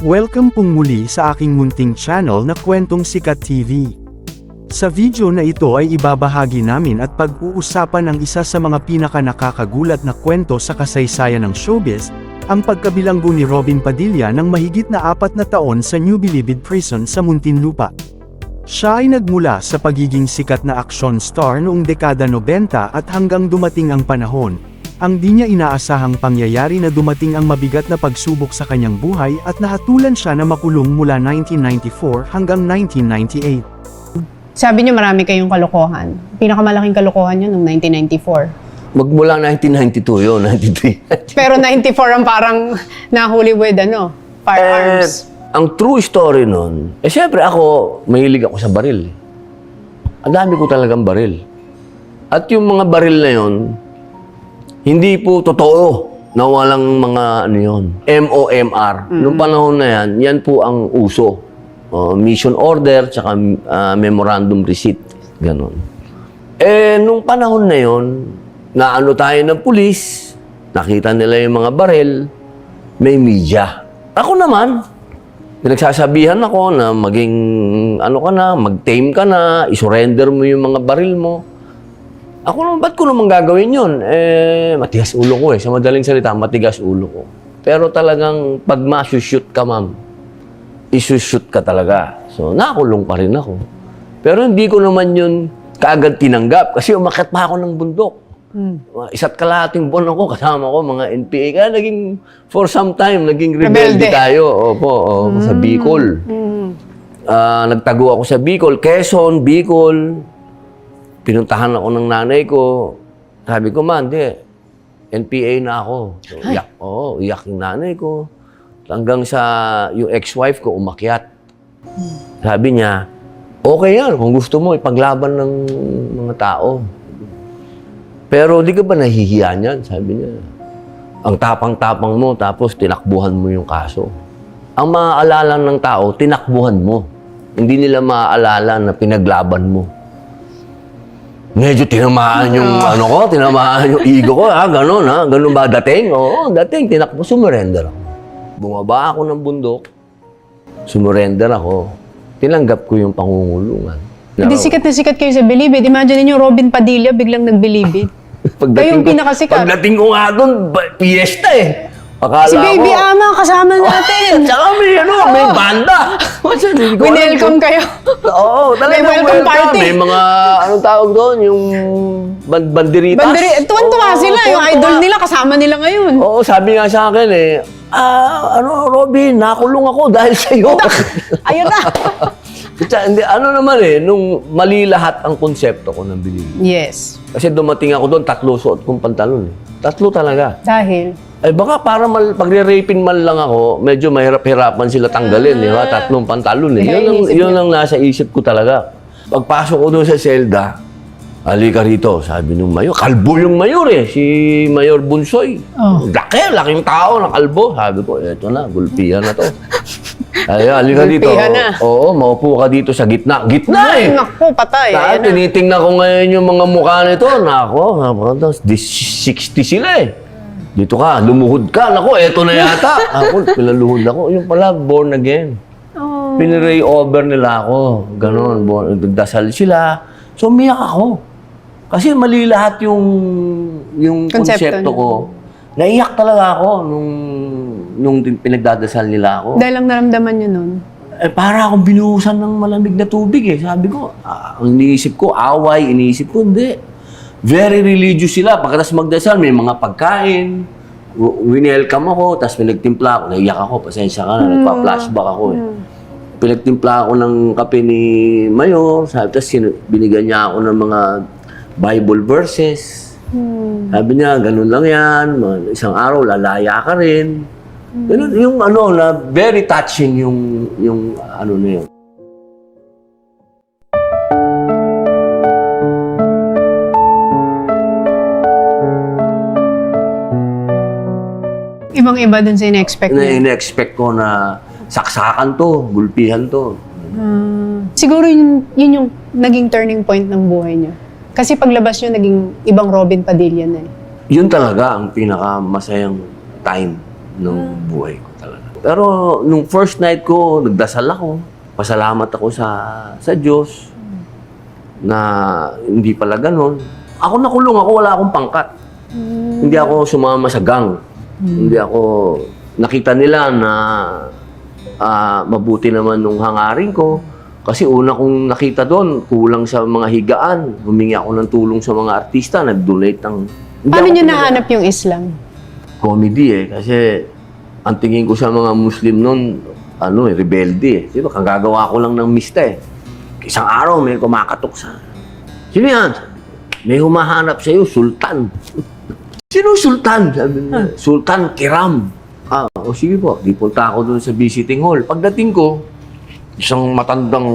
Welcome pong muli sa aking munting channel na Kwentong Sikat TV. Sa video na ito ay ibabahagi namin at pag-uusapan ang isa sa mga pinaka nakakagulat na kwento sa kasaysayan ng showbiz, ang pagkabilanggo ni Robin Padilla ng mahigit na apat na taon sa New Bilibid Prison sa Muntinlupa. Siya ay nagmula sa pagiging sikat na action star noong dekada 90 at hanggang dumating ang panahon, ang di niya inaasahang pangyayari na dumating ang mabigat na pagsubok sa kanyang buhay at nahatulan siya na makulong mula 1994 hanggang 1998. Sabi niyo marami kayong kalokohan. Pinakamalaking kalokohan niyo noong 1994. Magmula 1992 yun, 93. Pero 94 ang parang nahuli with ano, firearms. Eh, ang true story nun, eh syempre ako, mahilig ako sa baril. Ang dami ko talagang baril. At yung mga baril na yun, hindi po totoo na walang mga ano yun, MOMR. Noong panahon na yan, yan po ang uso. Uh, mission order, tsaka uh, memorandum receipt. Ganon. Eh, nung panahon na yon, naano tayo ng pulis, nakita nila yung mga baril, may media. Ako naman, pinagsasabihan ako na maging, ano ka na, mag-tame ka na, isurrender mo yung mga baril mo. Ako naman, ba't ko naman gagawin yun? Eh, matigas ulo ko eh. Sa madaling salita, matigas ulo ko. Pero talagang, pag masushoot ka, ma'am, isushoot ka talaga. So, nakulong pa rin ako. Pero hindi ko naman yun kaagad tinanggap kasi umakit pa ako ng bundok. Mga Isa't kalahating buwan ako, kasama ko mga NPA. Kaya naging, for some time, naging rebelde, Rebelde. tayo. Opo, opo, sa Bicol. Mm. Ah, nagtago ako sa Bicol, Quezon, Bicol. Pinuntahan ako ng nanay ko. Sabi ko, man, di, NPA na ako. So, iyak, oo, iyak yung nanay ko. Hanggang sa yung ex-wife ko umakyat. Sabi niya, okay yan, kung gusto mo, ipaglaban ng mga tao. Pero di ka ba nahihiya niyan? Sabi niya. Ang tapang-tapang mo, tapos tinakbuhan mo yung kaso. Ang maaalala ng tao, tinakbuhan mo. Hindi nila maaalala na pinaglaban mo. Medyo tinamaan yung ano ko, tinamaan yung ego ko, ha? Ganon, ha? Ganon ba dating? Oo, dating. Tinakbo, sumurrender ako. Bumaba ako ng bundok, sumurrender ako. Tinanggap ko yung pangungulungan. Hindi sikat na sikat kayo sa Bilibid. Imagine niyo Robin Padilla biglang nagbilibid. Kayo yung ko- pinakasikat. Pagdating ko nga doon, ba- piyesta eh. Akala si Baby ko, Ama kasama natin. Tsaka may ano, may banda. Winelcome kayo. Oo, talagang May welcome party. May mga, anong tawag doon, yung ban- banderitas. Banderi, tuwan-tuwa Oo, sila. Yung tuwan-tuwa. idol nila kasama nila ngayon. Oo, sabi nga sa akin eh, ah, ano, Robin, nakulong ako dahil sa'yo. Ayun na. Tsaka, hindi, ano naman eh, nung mali lahat ang konsepto ko ng bilibid. yes. Kasi dumating ako doon, tatlo suot kong pantalon eh. Tatlo talaga. Dahil, Eh baka para mal, pagre-rapin man lang ako, medyo mahirap-hirapan sila tanggalin, di ba? Tatlong pantalon eh. Yun ang, yun ang nasa isip ko talaga. Pagpasok ko doon sa selda, halika rito, sabi nung mayor. Kalbo yung mayor eh, si Mayor Bunsoy. Oh. Laki, laking tao na kalbo. Sabi ko, eto na, gulpihan na to. Ay, halika dito. Gulpihan na. Oo, maupo ka dito sa gitna. Gitna eh! ay, naku, patay. Ayan na. tinitingnan ko ngayon yung mga mukha nito. Nako, napakanta. 60 sila eh. Dito ka, lumuhod ka. Nako, eto na yata. Ako, pinaluhod ako. Yung pala, born again. Oh. Piniray over nila ako. Ganon, born, nagdasal sila. So, umiyak ako. Kasi mali lahat yung, yung Konsepto konsepto niya. ko. Naiyak talaga ako nung, nung pinagdadasal nila ako. Dahil ang naramdaman niyo nun. Eh, para akong binuhusan ng malamig na tubig eh. Sabi ko, ah, ang iniisip ko, away, iniisip ko, hindi. Very religious sila. Pagkatapos magdasal, may mga pagkain. W- Winelcome ako, tapos pinagtimpla ako. Naiyak ako, pasensya ka na, nagpa-flashback ako eh. Pinagtimpla ako ng kape ni Mayor, sabi, tapos sinu- binigyan niya ako ng mga Bible verses. Sabi niya, ganun lang yan, isang araw lalaya ka rin. Ganun, yung ano na, very touching yung, yung ano na yun. Ibang-iba dun sa in-expect Na in-expect ko na saksakan to, gulpihan to. Ah, siguro yun, yun yung naging turning point ng buhay niyo. Kasi paglabas niyo, naging ibang Robin Padilla na eh. Yun talaga ang pinaka masayang time ng buhay ko talaga. Pero nung first night ko, nagdasal ako. Pasalamat ako sa sa Diyos na hindi pala ganun. Ako nakulong ako, wala akong pangkat. Hindi ako sumama sa gang. Hindi ako nakita nila na ah, mabuti naman nung hangarin ko. Kasi una kong nakita doon, kulang sa mga higaan. Humingi ako ng tulong sa mga artista, nag-donate ng... Paano pinag- nahanap yung Islam? comedy eh. Kasi ang tingin ko sa mga Muslim noon, ano eh, rebelde eh. Di ba? Kagagawa ko lang ng mista eh. Isang araw may kumakatok sa... Sino yan? May humahanap sa iyo, Sultan. Sino Sultan? Sabi niya, Sultan Kiram. Ah, o sige po. Di punta ako doon sa visiting hall. Pagdating ko, isang matandang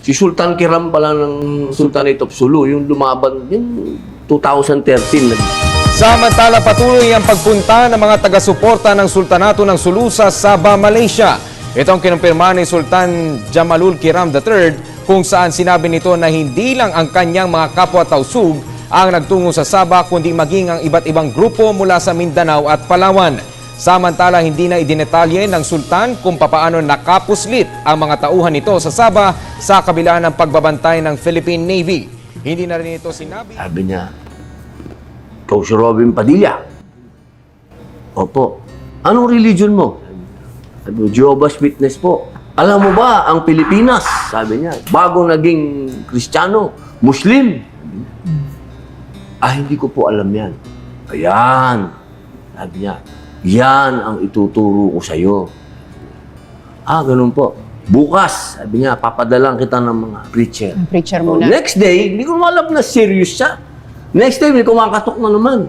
Si Sultan Kiram pala ng Sultanate of Sulu, yung lumaban, yung 2013, nag- Samantala patuloy ang pagpunta ng mga taga-suporta ng Sultanato ng Sulu sa Sabah, Malaysia. Ito ang kinumpirma ni Sultan Jamalul Kiram III kung saan sinabi nito na hindi lang ang kanyang mga kapwa tausug ang nagtungo sa Sabah kundi maging ang iba't ibang grupo mula sa Mindanao at Palawan. Samantala hindi na idinetalye ng Sultan kung papaano nakapuslit ang mga tauhan nito sa Sabah sa kabila ng pagbabantay ng Philippine Navy. Hindi na rin ito sinabi. Sabi niya, ikaw si Robin Padilla. Opo. Anong religion mo? Sabi Jehovah's Witness po. Alam mo ba, ang Pilipinas, sabi niya, bago naging Kristiyano, Muslim. Ah, hindi ko po alam yan. Ayan. Sabi niya, yan ang ituturo ko sa'yo. Ah, ganun po. Bukas, sabi niya, papadalang kita ng mga preacher. Ang preacher muna. next day, hindi ko alam na serious siya. Next day, may kumakatok na naman.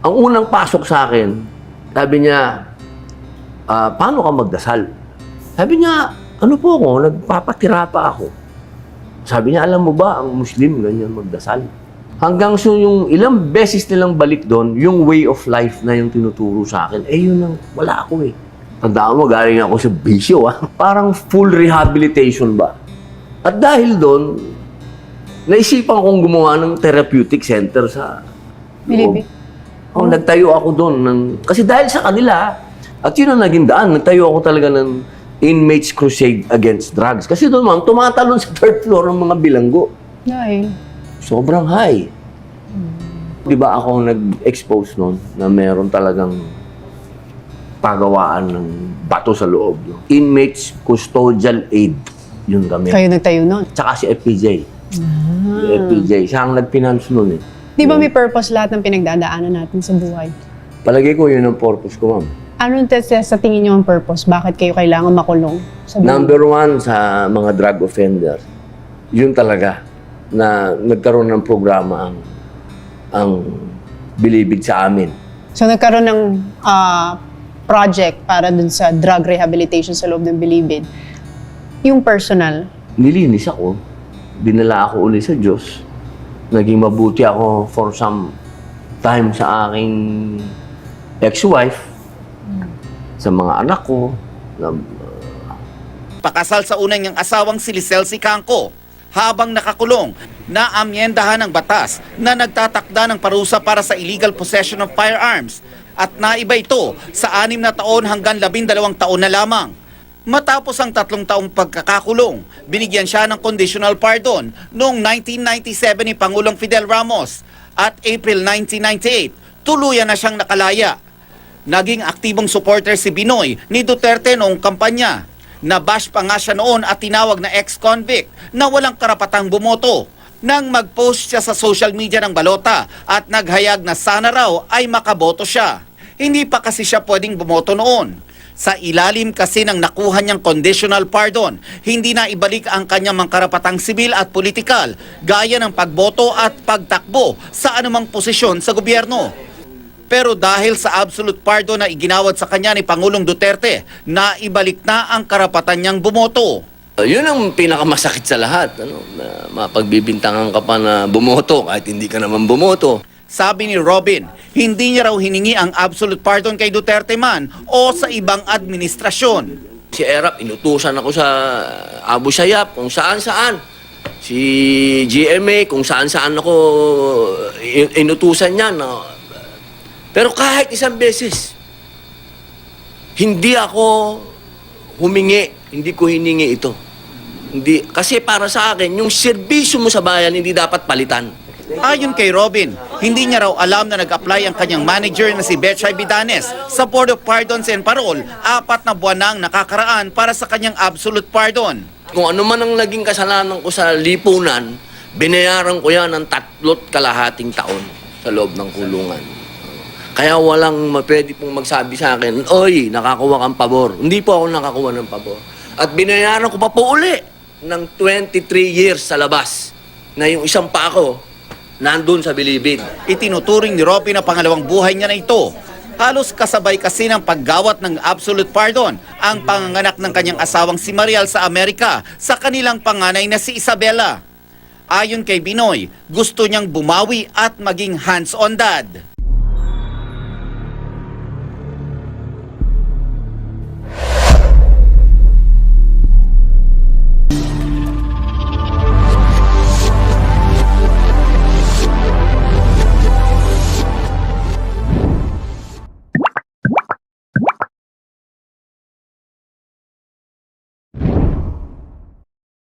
Ang unang pasok sa akin, sabi niya, "Ah, paano ka magdasal? Sabi niya, ano po ako, nagpapatira pa ako. Sabi niya, alam mo ba, ang Muslim ganyan magdasal. Hanggang so yung ilang beses nilang balik doon, yung way of life na yung tinuturo sa akin, eh yun ang wala ako eh. Tandaan mo, galing ako sa bisyo ah. Parang full rehabilitation ba? At dahil doon, naisipan kong gumawa ng therapeutic center sa Bilibid. Oh, nagtayo ako doon. Ng, kasi dahil sa kanila, at yun ang naging daan, nagtayo ako talaga ng Inmates Crusade Against Drugs. Kasi doon, ma'am, tumatalon sa third floor ng mga bilanggo. Dahil. Sobrang high. Di ba ako nag-expose noon na meron talagang pagawaan ng bato sa loob. No? Inmates Custodial Aid. Yun kami. Kayo nagtayo nun. Tsaka si FPJ. Si FPJ. Siya ang nag-finance noon eh. Di ba may purpose lahat ng pinagdadaanan natin sa buhay? Palagay ko yun ang purpose ko, ma'am. Anong test sa tingin niyo ang purpose? Bakit kayo kailangan makulong? Sa buhay? Number one sa mga drug offenders, yun talaga na nagkaroon ng programa ang ang bilibid sa amin. So nagkaroon ng ah, project para dun sa drug rehabilitation sa loob ng Bilibid. Yung personal, Nilinis ako, dinala ako uli sa Diyos. Naging mabuti ako for some time sa aking ex-wife, sa mga anak ko, na pakasal sa unang niyang asawang si Lisel Sicangco habang nakakulong na amyendahan ng batas na nagtatakda ng parusa para sa illegal possession of firearms at naiba ito sa anim na taon hanggang labindalawang taon na lamang. Matapos ang tatlong taong pagkakakulong, binigyan siya ng conditional pardon noong 1997 ni Pangulong Fidel Ramos at April 1998, tuluyan na siyang nakalaya. Naging aktibong supporter si Binoy ni Duterte noong kampanya. Nabash pa nga siya noon at tinawag na ex-convict na walang karapatang bumoto. Nang mag-post siya sa social media ng balota at naghayag na sana raw ay makaboto siya. Hindi pa kasi siya pwedeng bumoto noon. Sa ilalim kasi ng nakuha niyang conditional pardon, hindi na ibalik ang kanyang mga karapatang sibil at politikal, gaya ng pagboto at pagtakbo sa anumang posisyon sa gobyerno. Pero dahil sa absolute pardon na iginawad sa kanya ni Pangulong Duterte, naibalik na ang karapatan niyang bumoto. Uh, yun ang pinakamasakit sa lahat, ano, na mapagbibintangan ka pa na bumoto kahit hindi ka naman bumoto. Sabi ni Robin, hindi niya raw hiningi ang absolute pardon kay Duterte man o sa ibang administrasyon. Si Erap, inutusan ako sa Abu Sayyaf, kung saan-saan. Si GMA, kung saan-saan ako in- inutusan niya. No? Pero kahit isang beses, hindi ako humingi, hindi ko hiningi ito. Hindi, kasi para sa akin, yung serbisyo mo sa bayan hindi dapat palitan. Ayon kay Robin, hindi niya raw alam na nag-apply ang kanyang manager na si Betchay Bidanes sa Board of Pardons and Parole apat na buwan nang nakakaraan para sa kanyang absolute pardon. Kung ano man ang naging kasalanan ko sa lipunan, binayaran ko yan ng tatlot kalahating taon sa loob ng kulungan. Kaya walang pwede pong magsabi sa akin, Oy, nakakuha kang pabor. Hindi po ako nakakuha ng pabor. At binayaran ko pa po uli ng 23 years sa labas na yung isang pa ako nandun sa bilibid. Itinuturing ni Robin na pangalawang buhay niya na ito. Halos kasabay kasi ng paggawat ng absolute pardon ang panganganak ng kanyang asawang si Mariel sa Amerika sa kanilang panganay na si Isabella. Ayon kay Binoy, gusto niyang bumawi at maging hands-on dad.